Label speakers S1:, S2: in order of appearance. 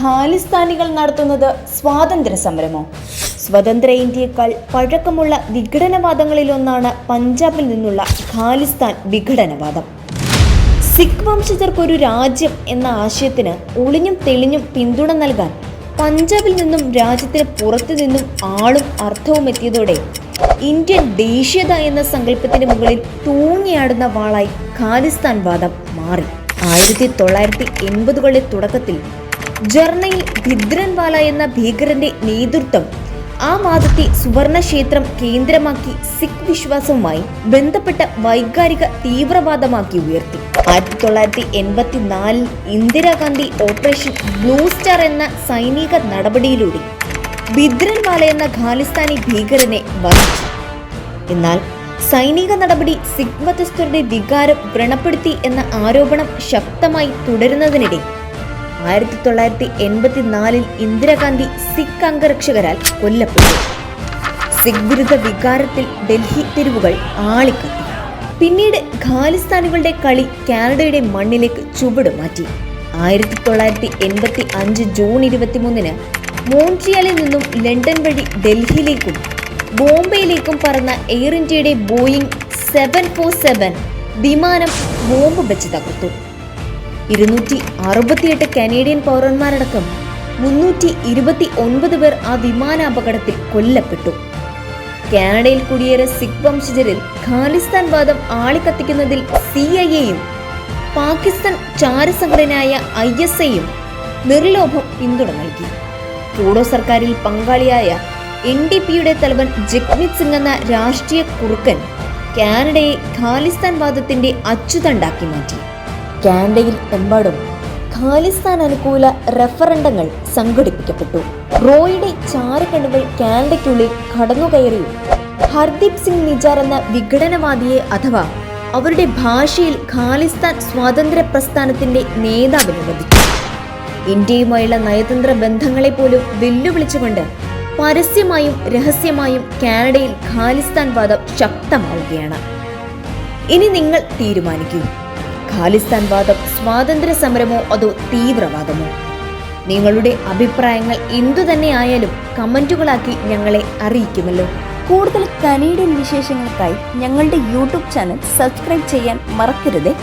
S1: ഖാലിസ്ഥാനികൾ നടത്തുന്നത് സ്വാതന്ത്ര്യ സമരമോ? സ്വതന്ത്ര ഇന്ത്യയേക്കാൾ പഴക്കമുള്ള വിഘടനവാദങ്ങളിലൊന്നാണ് പഞ്ചാബിൽ നിന്നുള്ള ഖാലിസ്ഥാൻ വിഘടനവാദം. സിഖ് വംശജർക്കൊരു രാജ്യം എന്ന ആശയത്തിന് ഒളിഞ്ഞും തെളിഞ്ഞും പിന്തുണ നൽകാൻ പഞ്ചാബിൽ നിന്നും രാജ്യത്തിന് പുറത്തു നിന്നും ആളും അർത്ഥവും എത്തിയതോടെ ഇന്ത്യൻ ദേശീയത എന്ന സങ്കല്പത്തിന് മുകളിൽ തൂങ്ങിയാടുന്ന വാളായി ഖാലിസ്ഥാൻ വാദം മാറി. ആയിരത്തി തൊള്ളായിരത്തി എൺപതുകളുടെ തുടക്കത്തിൽ ജർണയിൽ ഭിദ്രൻവാല എന്ന ഭീകരന്റെ നേതൃത്വം ആ മാതത്തെ സുവർണക്ഷേത്രം കേന്ദ്രമാക്കി സിഖ് വിശ്വാസവുമായി ബന്ധപ്പെട്ട വൈകാരിക തീവ്രവാദമാക്കി ഉയർത്തി. ആയിരത്തി തൊള്ളായിരത്തി എൺപത്തിനാലിൽ ഇന്ദിരാഗാന്ധി ഓപ്പറേഷൻ ബ്ലൂ സ്റ്റാർ എന്ന സൈനിക നടപടിയിലൂടെ ബിദ്രൻവാല എന്ന ഖാലിസ്ഥാനി ഭീകരനെ വധിച്ചു. എന്നാൽ സൈനിക നടപടി സിഖ് മതസ്ഥരുടെ വികാരം വ്രണപ്പെടുത്തി എന്ന ആരോപണം ശക്തമായി തുടരുന്നതിനിടെ ആയിരത്തി തൊള്ളായിരത്തി എൺപത്തിനാലിൽ ഇന്ദിരാഗാന്ധി സിഖ് അംഗരക്ഷകരാൽ കൊല്ലപ്പെട്ടു. സിഖ് വിരുദ്ധ വികാരത്തിൽ ഡൽഹി തെരുവുകൾ ആളിക്കത്തി. പിന്നീട് ഖാലിസ്ഥാനികളുടെ കളി കാനഡയുടെ മണ്ണിലേക്ക് ചുവട് മാറ്റി. ആയിരത്തി തൊള്ളായിരത്തി എൺപത്തി അഞ്ച് ജൂൺ ഇരുപത്തിമൂന്നിന് മോൺട്രിയാലിൽ നിന്നും ലണ്ടൻ വഴി ഡൽഹിയിലേക്കും ബോംബെയിലേക്കും പറന്ന എയർ ഇന്ത്യയുടെ ബോയിങ് സെവൻ ഫോർ സെവൻ വിമാനം ബോംബ് വെച്ച് തകർത്തു. ഇരുന്നൂറ്റി അറുപത്തിയെട്ട് കനേഡിയൻ പൗരന്മാരടക്കം മുന്നൂറ്റി ഇരുപത്തി ഒൻപത് പേർ ആ വിമാനാപകടത്തിൽ കൊല്ലപ്പെട്ടു. കാനഡയിൽ കുടിയേറിയ സിഖ് വംശജരിൽ ഖാലിസ്ഥാൻ വാദം ആളിക്കത്തിക്കുന്നതിൽ സി ഐ എയും പാകിസ്ഥാൻ ചാരസംഘടനയായ ഐ എസ് ഐയും നിർലോഭം പിന്തുണ നൽകി. ട്രൂഡോ സർക്കാരിൽ പങ്കാളിയായ എൻ ഡി പിയുടെ തലവൻ ജഗ്മിത് സിംഗ് എന്ന രാഷ്ട്രീയ കുറുക്കൻ കാനഡയെ ഖാലിസ്ഥാൻ വാദത്തിന്റെ അച്ചുതണ്ടാക്കി മാറ്റി. കാനഡയിൽ എമ്പാടും ഖാലിസ്ഥാൻ അനുകൂല റെഫറണ്ടങ്ങൾ സംഘടിപ്പിക്കപ്പെട്ടു. റോയുടെ ചാരക്കണ്ണുകൾ കാനഡയ്ക്കുള്ളിൽ കടന്നുകയറിയും. ഹർദീപ് സിംഗ് നിജാർ എന്ന വിഘടനവാദിയെ അഥവാ അവരുടെ ഭാഷയിൽ ഖാലിസ്ഥാൻ സ്വാതന്ത്ര്യ പ്രസ്ഥാനത്തിന്റെ നേതാവിനെ വധിച്ചു. ഇന്ത്യയുമായുള്ള നയതന്ത്ര ബന്ധങ്ങളെ പോലും വെല്ലുവിളിച്ചുകൊണ്ട് പരസ്യമായും രഹസ്യമായും കാനഡയിൽ ഖാലിസ്ഥാൻ വാദം ശക്തമാവുകയാണ്. ഇനി നിങ്ങൾ തീരുമാനിക്കൂ. ഖാലിസ്ഥാൻ വാദം സ്വാതന്ത്ര്യ സമരമോ അതോ തീവ്രവാദമോ? നിങ്ങളുടെ അഭിപ്രായങ്ങൾ എന്തു തന്നെ ആയാലും കമന്റുകളാക്കി ഞങ്ങളെ അറിയിക്കുമല്ലോ. കൂടുതൽ കനേഡിയൻ വിശേഷങ്ങൾക്കായി ഞങ്ങളുടെ യൂട്യൂബ് ചാനൽ സബ്സ്ക്രൈബ് ചെയ്യാൻ മറക്കരുതേ.